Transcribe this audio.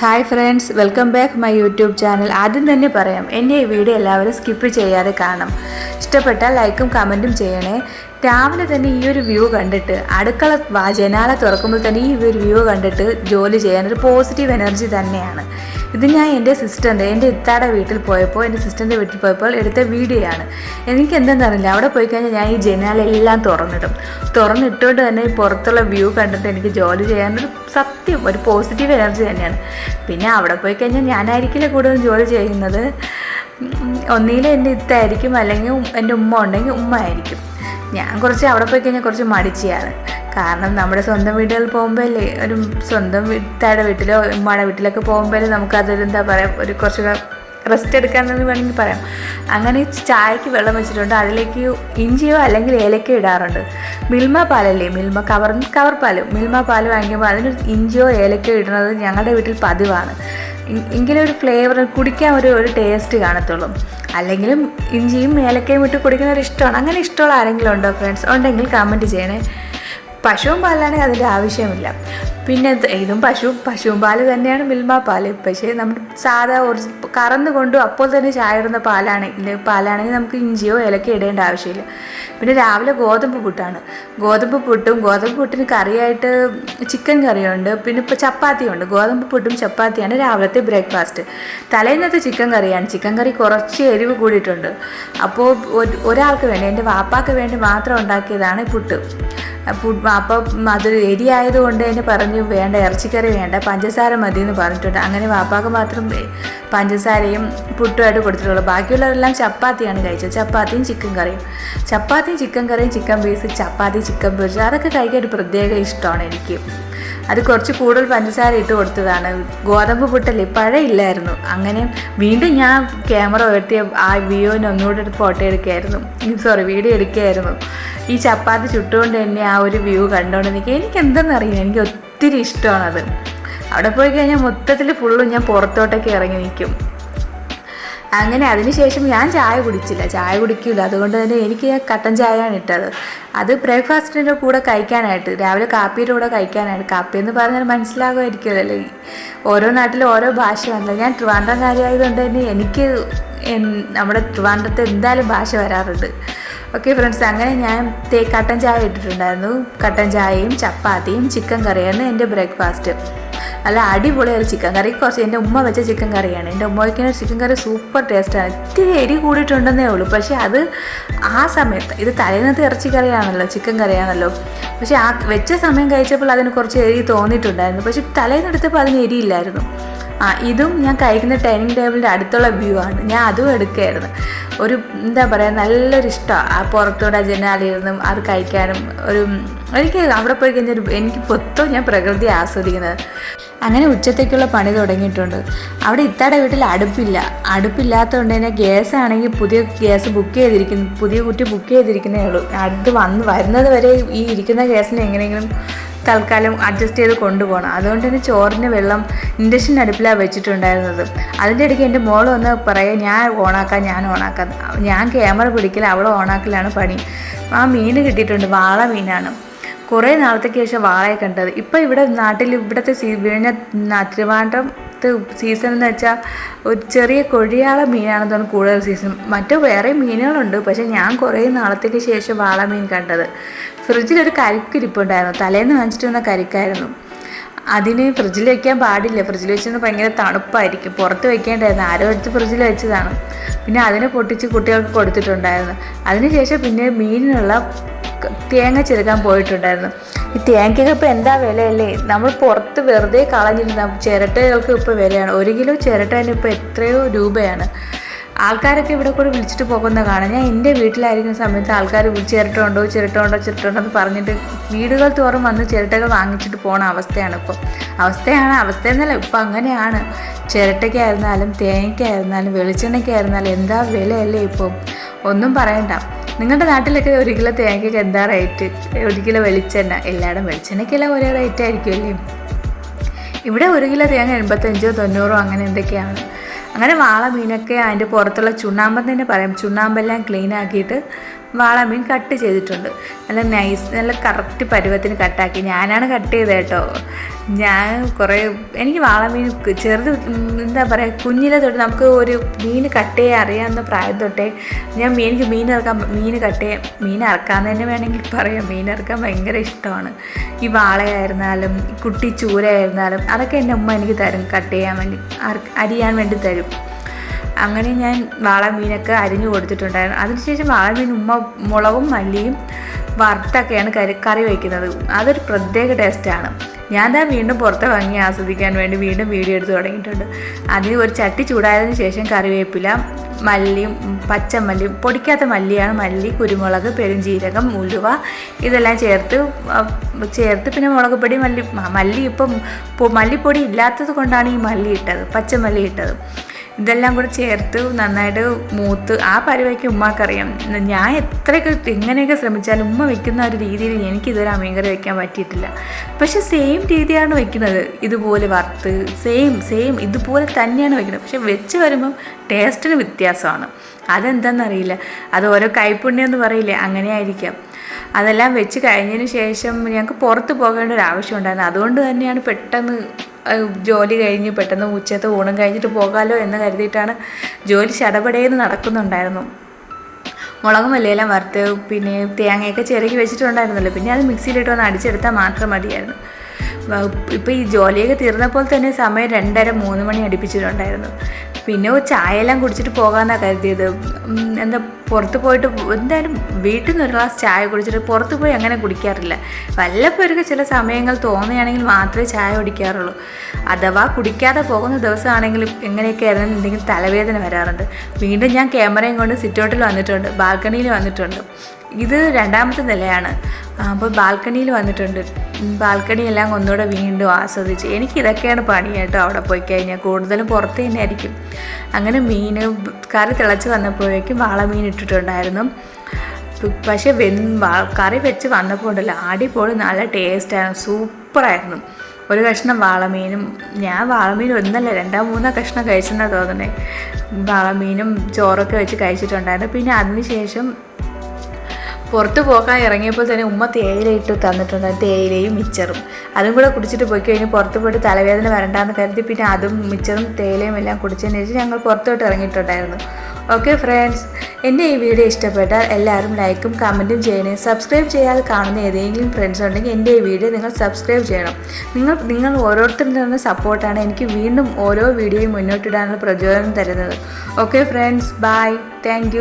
Hi friends welcome back my YouTube channel ആദ്യം തന്നെ പറയാം എന്റെ ഈ വീഡിയോ എല്ലാവരും സ്കിപ്പ് ചെയ്യാതെ കാണാം ഇഷ്ടപ്പെട്ടാൽ ലൈക്കും കമന്റും ചെയ്യണേ. രാവിലെ തന്നെ ഈ ഒരു വ്യൂ കണ്ടിട്ട് അടുക്കള ജനാല തുറക്കുമ്പോൾ തന്നെ ഈ ഒരു വ്യൂ കണ്ടിട്ട് ജോലി ചെയ്യാൻ ഒരു പോസിറ്റീവ് എനർജി തന്നെയാണ്. ഇത് ഞാൻ എന്റെ സിസ്റ്ററിന്റെ എന്റെ ഇത്താടെ വീട്ടിൽ പോയപ്പോൾ എന്റെ സിസ്റ്ററിന്റെ വീട്ടിൽ പോയപ്പോൾ എടുത്ത വീഡിയോ ആണ്. എനിക്ക് എന്തെന്നറിയില്ല അവിടെ പോയി കഴിഞ്ഞാൽ ഞാൻ ഈ ജനാലെല്ലാം തുറന്നിടും. തുറന്നിട്ടുകൊണ്ട് തന്നെ പുറത്തുള്ള വ്യൂ കണ്ടിട്ട് എനിക്ക് ജോലി ചെയ്യാനൊരു സത്യം ഒരു പോസിറ്റീവ് എനർജി തന്നെയാണ്. പിന്നെ അവിടെ പോയി കഴിഞ്ഞാൽ ഞാനായിരിക്കില്ല കൂടുതൽ ജോലി ചെയ്യുന്നത്? ഒന്നിയിൽ എന്റെ ഇത്തായിരിക്കും അല്ലെങ്കിൽ എന്റെ ഉമ്മ ഉണ്ടെങ്കിൽ ഉമ്മ ആയിരിക്കും. ഞാൻ കുറച്ച് അവിടെ പോയി കഴിഞ്ഞാൽ കുറച്ച് മടിച്ചിയാണ്. കാരണം നമ്മുടെ സ്വന്തം വീടുകളിൽ പോകുമ്പോഴല്ലേ ഒരു സ്വന്തം വീട്ടാടെ വീട്ടിലോ ഉമ്മയുടെ വീട്ടിലൊക്കെ പോകുമ്പോൾ നമുക്കതൊരു എന്താ പറയുക ഒരു കുറച്ചുകൂടെ റെസ്റ്റ് എടുക്കാമെന്ന് വേണമെങ്കിൽ പറയാം. അങ്ങനെ ചായക്ക് വെള്ളം വെച്ചിട്ടുണ്ട്. അതിലേക്ക് ഇഞ്ചിയോ അല്ലെങ്കിൽ ഏലക്കയോ ഇടാറുണ്ട്. മിൽമ പാലല്ലേ? മിൽമ കവർ കവർ പാൽ. മിൽമ പാൽ വാങ്ങിക്കുമ്പോൾ അതിന് ഇഞ്ചിയോ ഏലക്കയോ ഇടുന്നത് ഞങ്ങളുടെ വീട്ടിൽ പതിവാണ്. എങ്കിലും ഒരു ഫ്ലേവർ കുടിക്കാൻ ഒരു ഒരു ടേസ്റ്റ് കാണത്തുള്ളൂ. അല്ലെങ്കിലും ഇഞ്ചിയും ഏലക്കയും ഇട്ട് കുടിക്കുന്ന ഒരു ഇഷ്ടമാണ്. അങ്ങനെ ഇഷ്ടമുള്ള ആരെങ്കിലും ഉണ്ടോ ഫ്രണ്ട്സ് ഉണ്ടെങ്കിൽ കമന്റ് ചെയ്യണേ. പശുവും പാലാണെങ്കിൽ അതിന്റെ ആവശ്യമില്ല. പിന്നെ ഇത് പശു പശുവും പാൽ തന്നെയാണ് മിൽമ പാൽ. പക്ഷേ നമ്മൾ സാധാ ഒരു കറന്ന് കൊണ്ടും അപ്പോൾ തന്നെ ചായ ഇടുന്ന പാലാണെങ്കിൽ പാലാണെങ്കിൽ നമുക്ക് ഇഞ്ചിയോ ഇലക്കോ ഇടേണ്ട ആവശ്യമില്ല. പിന്നെ രാവിലെ ഗോതമ്പ് പുട്ടാണ്. ഗോതമ്പ് പുട്ടും ഗോതമ്പ് പുട്ടിന് കറിയായിട്ട് ചിക്കൻ കറിയുണ്ട്. പിന്നെ ഇപ്പോൾ ചപ്പാത്തിയുണ്ട്. ഗോതമ്പ് പുട്ടും ചപ്പാത്തിയാണ് രാവിലത്തെ ബ്രേക്ക്ഫാസ്റ്റ്. തലേന്നത്തെ ചിക്കൻ കറിയാണ്. ചിക്കൻ കറി കുറച്ച് എരിവ് കൂടിയിട്ടുണ്ട്. അപ്പോൾ ഒരാൾക്ക് വേണ്ടി എന്റെ വാപ്പാക്ക് വേണ്ടി മാത്രം ഉണ്ടാക്കിയതാണ് പുട്ട്. അപ്പോൾ അപ്പം അത് എരിയായതുകൊണ്ട് തന്നെ പറഞ്ഞു വേണ്ട ഇറച്ചിക്കറി വേണ്ട പഞ്ചസാര മതി എന്ന് പറഞ്ഞിട്ടുണ്ട്. അങ്ങനെ വാപ്പാക്ക് മാത്രം പഞ്ചസാരയും പുട്ടുമായിട്ട് കൊടുത്തിട്ടുള്ളൂ. ബാക്കിയുള്ളവരെല്ലാം ചപ്പാത്തിയാണ് കഴിച്ചത്. ചപ്പാത്തിയും ചിക്കൻ കറിയും. ചപ്പാത്തിയും ചിക്കൻ കറിയും ചിക്കൻ പീസ് ചപ്പാത്തി ചിക്കൻ പൊരിച്ചത്. അതൊക്കെ കഴിക്കാൻ ഒരു പ്രത്യേക ഇഷ്ടമാണ് എനിക്ക്. അത് കുറച്ച് കൂടുതൽ പഞ്ചസാര ഇട്ട് കൊടുത്തതാണ്. ഗോതമ്പ് പുട്ടല്ലേ? പഴയില്ലായിരുന്നു അങ്ങനെ വീണ്ടും ഞാൻ ക്യാമറ ഉയർത്തിയ ആ വിയോനെ ഒന്നുകൂടെ ഫോട്ടോ എടുക്കുകയായിരുന്നു സോറി വീഡിയോ എടുക്കുകയായിരുന്നു ഈ ചപ്പാത്തി ചുട്ടുകൊണ്ട് തന്നെ ആ ഒരു വ്യൂ കണ്ടുകൊണ്ട് നിൽക്കുക എനിക്ക് എന്തെന്നറിയില്ല എനിക്ക് ഒത്തിരി ഇഷ്ടമാണത്. അവിടെ പോയി കഴിഞ്ഞാൽ മൊത്തത്തിൽ ഫുള്ളും ഞാൻ പുറത്തോട്ടൊക്കെ ഇറങ്ങി നിൽക്കും അങ്ങനെ അതിനുശേഷം ഞാൻ ചായ കുടിച്ചില്ല. ചായ കുടിക്കില്ല അതുകൊണ്ട് തന്നെ എനിക്ക് കട്ടൻ ചായയാണ് ഇട്ടത്. അത് ബ്രേക്ക്ഫാസ്റ്റിന്റെ കൂടെ കഴിക്കാനായിട്ട് രാവിലെ കാപ്പിയുടെ കൂടെ കഴിക്കാനായിട്ട് കാപ്പി എന്ന് പറഞ്ഞാൽ മനസ്സിലാകുമായിരിക്കുമല്ലോ. ഓരോ നാട്ടിലും ഓരോ ഭാഷയാണല്ലോ. ഞാൻ ട്രിവാൻഡ്രംകാരിയായതുകൊണ്ട് തന്നെ എനിക്ക് നമ്മുടെ ട്രിവാൻഡ്രത്ത് എന്തായാലും ഭാഷ വരാറുണ്ട്. ഓക്കെ ഫ്രണ്ട്സ് അങ്ങനെ ഞാൻ തേ കട്ടൻ ചായ ഇട്ടിട്ടുണ്ടായിരുന്നു. കട്ടൻ ചായയും ചപ്പാത്തിയും ചിക്കൻ കറിയാണ് എന്റെ ബ്രേക്ക്ഫാസ്റ്റ് നല്ല അടിപൊളിയൊരു ചിക്കൻ കറി. കുറച്ച് എന്റെ ഉമ്മ വെച്ച ചിക്കൻ കറിയാണ്. എന്റെ ഉമ്മ വയ്ക്കുന്ന ചിക്കൻ കറി സൂപ്പർ ടേസ്റ്റാണ് ഇത്തിരി എരി കൂടിയിട്ടുണ്ടെന്നേ ഉള്ളൂ. പക്ഷേ അത് ആ സമയത്ത് ഇത് തലേന്നത്തെ ഇറച്ചി കറിയാണല്ലോ ചിക്കൻ കറിയാണല്ലോ. പക്ഷേ ആ വെച്ച സമയം കഴിച്ചപ്പോൾ അതിന് കുറച്ച് എരി തോന്നിയിട്ടുണ്ടായിരുന്നു. പക്ഷേ തലേന്നെടുത്തപ്പോൾ അതിന് എരിയില്ലായിരുന്നു. ആ ഇതും ഞാൻ കഴിക്കുന്ന ഡൈനിങ് ടേബിളിന്റെ അടുത്തുള്ള വ്യൂ ആണ്. ഞാൻ അതും എടുക്കുകയായിരുന്നു. ഒരു എന്താ പറയുക നല്ലൊരു ഇഷ്ടമാണ് ആ പുറത്തൂടെ ജനാലിരുന്നും അത് കഴിക്കാനും ഒരു എനിക്ക് അവിടെ പോയി കഴിഞ്ഞാൽ എനിക്ക് മൊത്തം ഞാൻ പ്രകൃതി ആസ്വദിക്കുന്നത്. അങ്ങനെ ഉച്ചത്തേക്കുള്ള പണി തുടങ്ങിയിട്ടുണ്ട്. അവിടെ ഇത്താടെ വീട്ടിൽ അടുപ്പില്ല. അടുപ്പില്ലാത്തതുകൊണ്ട് തന്നെ ഗ്യാസ് ആണെങ്കിൽ പുതിയ ഗ്യാസ് ബുക്ക് ചെയ്തിരിക്കുന്നു പുതിയ കുറ്റി ബുക്ക് ചെയ്തിരിക്കുന്നേ ഉള്ളൂ. അടുത്ത് വന്ന് വരുന്നത് വരെ ഈ ഇരിക്കുന്ന ഗ്യാസിന് എങ്ങനെയെങ്കിലും തൽക്കാലം അഡ്ജസ്റ്റ് ചെയ്ത് കൊണ്ടുപോകണം. അതുകൊണ്ട് തന്നെ ചോറിന് വെള്ളം ഇൻഡക്ഷൻ അടുപ്പിലാണ് വെച്ചിട്ടുണ്ടായിരുന്നത്. അതിന്റെ ഇടയ്ക്ക് എന്റെ മോൾ വന്ന് പറയുക ഞാൻ ഓണാക്കാം ഞാൻ ഓണാക്കാം. ഞാൻ ക്യാമറ പിടിക്കൽ അവൾ ഓണാക്കലാണ് പണി. ആ മീൻ കിട്ടിയിട്ടുണ്ട് വാള മീനാണ്. കുറേ നാളത്തേക്ക് ശേഷം വാളയെ കണ്ടത്. ഇപ്പം ഇവിടെ നാട്ടിൽ ഇവിടുത്തെ സീ വിഴിഞ്ഞ ന- സീസൺ എന്ന് വെച്ചാൽ ഒരു ചെറിയ കൊഴിയാള മീനാണെന്ന് തോന്നുന്നു കൂടുതൽ സീസൺ. മറ്റു വേറെ മീനുകളുണ്ട്. പക്ഷേ ഞാൻ കുറേ നാളത്തേക്ക് ശേഷം വാള മീൻ കണ്ടത്. ഫ്രിഡ്ജിലൊരു കരിക്കിരിപ്പുണ്ടായിരുന്നു. തലേന്ന് വാങ്ങിച്ചിട്ട് വന്ന കരിക്കായിരുന്നു. അതിന് ഫ്രിഡ്ജിൽ വെക്കാൻ പാടില്ല. ഫ്രിഡ്ജിൽ വെച്ചെന്ന് ഭയങ്കര തണുപ്പായിരിക്കും. പുറത്ത് വെക്കേണ്ടായിരുന്നു. ആരോ എടുത്ത് ഫ്രിഡ്ജിൽ വെച്ചതാണ്. പിന്നെ അതിനെ പൊട്ടിച്ച് കുട്ടികൾക്ക് കൊടുത്തിട്ടുണ്ടായിരുന്നു. അതിനുശേഷം പിന്നെ മീനിനുള്ള തേങ്ങ ചെറുക്കാൻ പോയിട്ടുണ്ടായിരുന്നു. ഈ തേങ്ങയ്ക്ക് ഇപ്പോൾ എന്താ വിലയല്ലേ? നമ്മൾ പുറത്ത് വെറുതെ കളഞ്ഞിരുന്ന ചിരട്ടകൾക്ക് ഇപ്പോൾ വിലയാണ്. ഒരു കിലോ ചിരട്ടന് ഇപ്പോൾ എത്രയോ രൂപയാണ്. ആൾക്കാരൊക്കെ ഇവിടെ കൂടെ വിളിച്ചിട്ട് പോകുന്ന കാണാം. ഞാൻ എന്റെ വീട്ടിലായിരിക്കുന്ന സമയത്ത് ആൾക്കാർ ചിരട്ട ഉണ്ടോ ചിരട്ട ഉണ്ടോ ചിരട്ട ഉണ്ടോ എന്ന് പറഞ്ഞിട്ട് വീടുകൾ തോറും വന്ന് ചിരട്ടകൾ വാങ്ങിച്ചിട്ട് പോണ അവസ്ഥയാണ് ഇപ്പോൾ അവസ്ഥയാണ് അവസ്ഥ എന്നല്ല ഇപ്പം അങ്ങനെയാണ്. ചിരട്ടയ്ക്കായിരുന്നാലും തേങ്ങയ്ക്കായിരുന്നാലും വെളിച്ചെണ്ണയ്ക്കായിരുന്നാലും എന്താ വിലയല്ലേ ഇപ്പോൾ ഒന്നും പറയണ്ട. നിങ്ങളുടെ നാട്ടിലൊക്കെ ഒരു കിലോ തേങ്ങയ്ക്ക് എന്താ റേറ്റ് ഒരു കിലോ വെളിച്ചെണ്ണ എല്ലായിടും വെളിച്ചെണ്ണയ്ക്കെല്ലാം ഒരേ റേറ്റ് ആയിരിക്കുമല്ലേ ഇവിടെ ഒരു കിലോ തേങ്ങ എൺപത്തഞ്ചോ തൊണ്ണൂറോ അങ്ങനെ എന്തൊക്കെയാണ്? അങ്ങനെ വാള മീനൊക്കെ അതിന്റെ പുറത്തുള്ള ചുണ്ണാമ്പം തന്നെ പറയാം. ചുണ്ണാമ്പെല്ലാം ക്ലീൻ ആക്കിയിട്ട് വാളമീൻ കട്ട് ചെയ്തിട്ടുണ്ട്. നല്ല നൈസ് നല്ല കറക്റ്റ് പരുവത്തിന് കട്ടാക്കി ഞാനാണ് കട്ട് ചെയ്തത് കേട്ടോ. ഞാൻ കുറേ എനിക്ക് വാളമീൻ ചെറുത് എന്താ പറയുക കുഞ്ഞിലെ തൊട്ട് നമുക്ക് ഒരു മീൻ കട്ട് ചെയ്യാൻ അറിയാവുന്ന പ്രായം തൊട്ടേ ഞാൻ എനിക്ക് മീൻ ഇറക്കാൻ മീൻ കട്ട് ചെയ്യാൻ മീൻ ഇറക്കാമെന്ന് തന്നെ വേണമെങ്കിൽ പറയാം. മീൻ ഇറക്കാൻ ഭയങ്കര ഇഷ്ടമാണ്. ഈ വാളയായിരുന്നാലും കുട്ടി ചൂരയായിരുന്നാലും അതൊക്കെ എന്റെ ഉമ്മ എനിക്ക് തരും കട്ട് ചെയ്യാൻ വേണ്ടി അറിയാൻ വേണ്ടി തരും. അങ്ങനെ ഞാൻ വാളമീനൊക്കെ അരിഞ്ഞു കൊടുത്തിട്ടുണ്ടായിരുന്നു. അതിനുശേഷം വാളമീൻ ഉമ്മ മുളകും മല്ലിയും വറുത്തൊക്കെയാണ് കറി കറി വയ്ക്കുന്നത്. അതൊരു പ്രത്യേക ടേസ്റ്റാണ് ഞാൻ ദാ വീണ്ടും പുറത്ത് ഭംഗി ആസ്വദിക്കാൻ വേണ്ടി വീണ്ടും വീഡിയോ എടുത്ത് തുടങ്ങിയിട്ടുണ്ട്. അതിന് ഒരു ചട്ടി ചൂടായതിനു ശേഷം കറിവേപ്പില മല്ലിയും പച്ചമല്ലിയും പൊടിക്കാത്ത മല്ലിയാണ് മല്ലി കുരുമുളക് പെരുംജീരകം ഉലുവ ഇതെല്ലാം ചേർത്ത് ചേർത്ത് പിന്നെ മുളക് പൊടി മല്ലി മല്ലി ഇപ്പം മല്ലിപ്പൊടി ഇല്ലാത്തത് കൊണ്ടാണ് ഈ മല്ലി ഇട്ടത് പച്ചമല്ലി ഇട്ടത്. ഇതെല്ലാം കൂടെ ചേർത്ത് നന്നായിട്ട് മൂത്ത് ആ പരിവയ്ക്ക് ഉമ്മാക്കറിയാം. ഞാൻ എത്രയൊക്കെ എങ്ങനെയൊക്കെ ശ്രമിച്ചാലും ഉമ്മ വെക്കുന്ന ഒരു രീതിയിൽ എനിക്ക് ഇതുവരെ അമീങ്കറി വെക്കാൻ പറ്റിയിട്ടില്ല. പക്ഷെ സെയിം രീതിയാണ് വെക്കുന്നത്. ഇതുപോലെ വറുത്ത് സെയിം സെയിം ഇതുപോലെ തന്നെയാണ് വെക്കുന്നത്. പക്ഷെ വെച്ച് വരുമ്പം ടേസ്റ്റിന് വ്യത്യാസമാണ്. അതെന്താണെന്നറിയില്ല അത് ഓരോ കൈപ്പുണ്യം എന്ന് പറയില്ലേ അങ്ങനെ ആയിരിക്കാം അതെല്ലാം വെച്ച് കഴിഞ്ഞതിന് ശേഷം ഞങ്ങൾക്ക് പുറത്ത് പോകേണ്ട ഒരു ആവശ്യം ഉണ്ടായിരുന്നു. അതുകൊണ്ട് തന്നെയാണ് പെട്ടെന്ന് ജോലി കഴിഞ്ഞ് പെട്ടെന്ന് ഉച്ചത്തെ ഊണും കഴിഞ്ഞിട്ട് പോകാമല്ലോ എന്ന് കരുതിയിട്ടാണ് ജോലി ശടപടേന്ന് നടക്കുന്നുണ്ടായിരുന്നു. മുളകും മല്ലിയെല്ലാം വറുത്ത് പിന്നെ തേങ്ങയൊക്കെ ചിരകി വെച്ചിട്ടുണ്ടായിരുന്നല്ലോ. പിന്നെ അത് മിക്സിയിലിട്ട് വന്ന് അടിച്ചെടുത്താൽ മാത്രം മതിയായിരുന്നു. ഇപ്പോൾ ഈ ജോലിയൊക്കെ തീർന്നപ്പോൾ തന്നെ സമയം രണ്ടര മൂന്ന് മണി അടുപ്പിച്ചിട്ടുണ്ടായിരുന്നു. പിന്നെ ചായ ചായയെല്ലാം കുടിച്ചിട്ട് പോകാമെന്നാണ് കരുതിയത്. എന്താ പുറത്ത് പോയിട്ട് എന്തായാലും വീട്ടിൽ നിന്ന് ഒരു ഗ്ലാസ് ചായ കുടിച്ചിട്ട് പുറത്ത് പോയി അങ്ങനെ കുടിക്കാറില്ല. വല്ലപ്പോഴൊക്കെ ചില സമയങ്ങൾ തോന്നുകയാണെങ്കിൽ മാത്രമേ ചായ കുടിക്കാറുള്ളൂ. അഥവാ കുടിക്കാതെ പോകുന്ന ദിവസമാണെങ്കിലും എങ്ങനെയൊക്കെ ആയിരുന്നു എന്തെങ്കിലും തലവേദന വരാറുണ്ട്. വീണ്ടും ഞാൻ ക്യാമറയും കൊണ്ട് സിറ്റൗട്ടിൽ വന്നിട്ടുണ്ട് ബാൽക്കണിയിൽ വന്നിട്ടുണ്ട്. ഇത് രണ്ടാമത്തെ നിലയാണ്. അപ്പോൾ ബാൽക്കണിയിൽ വന്നിട്ടുണ്ട്. ബാൽക്കണി എല്ലാം ഒന്നുകൂടെ വീണ്ടും ആസ്വദിച്ച്. എനിക്ക് ഇതൊക്കെയാണ് പണി കേട്ടോ അവിടെ പോയി കഴിഞ്ഞാൽ. കൂടുതലും പുറത്ത് തന്നെ ആയിരിക്കും. അങ്ങനെ മീൻ കറി തിളച്ച് വന്നപ്പോഴേക്കും വാളമീൻ ഇട്ടിട്ടുണ്ടായിരുന്നു. പക്ഷേ വെൻ കറി വെച്ച് വന്നപ്പോൾ ഉണ്ടല്ലോ അടിപൊളി നല്ല ടേസ്റ്റായിരുന്നു സൂപ്പറായിരുന്നു ഒരു കഷ്ണം വാളമീനും ഞാൻ വാളമീൻ ഒന്നല്ല രണ്ടോ മൂന്നോ കഷ്ണം കഴിച്ചെന്നാണ് തോന്നുന്നത് വാളമീനും ചോറൊക്കെ വെച്ച് കഴിച്ചിട്ടുണ്ടായിരുന്നു. പിന്നെ അതിന് ശേഷം പുറത്ത് പോകാൻ ഇറങ്ങിയപ്പോൾ തന്നെ ഉമ്മ തേയില ഇട്ട് തന്നിട്ടുണ്ട്. തേയിലയും മിച്ചറും. അതും കൂടെ കുടിച്ചിട്ട് പോയി കഴിഞ്ഞ് പുറത്ത് പോയിട്ട് തലവേദന വരണ്ടാന്ന് കരുതി പിന്നെ അതും മിച്ചറും തേയിലയും എല്ലാം കുടിച്ചതിന് ശേഷം ഞങ്ങൾ പുറത്തോട്ട് ഇറങ്ങിയിട്ടുണ്ടായിരുന്നു. ഓക്കെ ഫ്രണ്ട്സ് എന്റെ ഈ വീഡിയോ ഇഷ്ടപ്പെട്ടാൽ എല്ലാവരും ലൈക്കും കമന്റും ചെയ്യണേ. സബ്സ്ക്രൈബ് ചെയ്യാതെ കാണുന്ന ഏതെങ്കിലും ഫ്രണ്ട്സ് ഉണ്ടെങ്കിൽ എന്റെ ഈ വീഡിയോ നിങ്ങൾ സബ്സ്ക്രൈബ് ചെയ്യണം. നിങ്ങൾ നിങ്ങൾ ഓരോരുത്തരിൽ നിന്ന് സപ്പോർട്ടാണ് എനിക്ക് വീണ്ടും ഓരോ വീഡിയോയും മുന്നോട്ടിടാനുള്ള പ്രചോദനം തരുന്നത്. Okay friends bye thank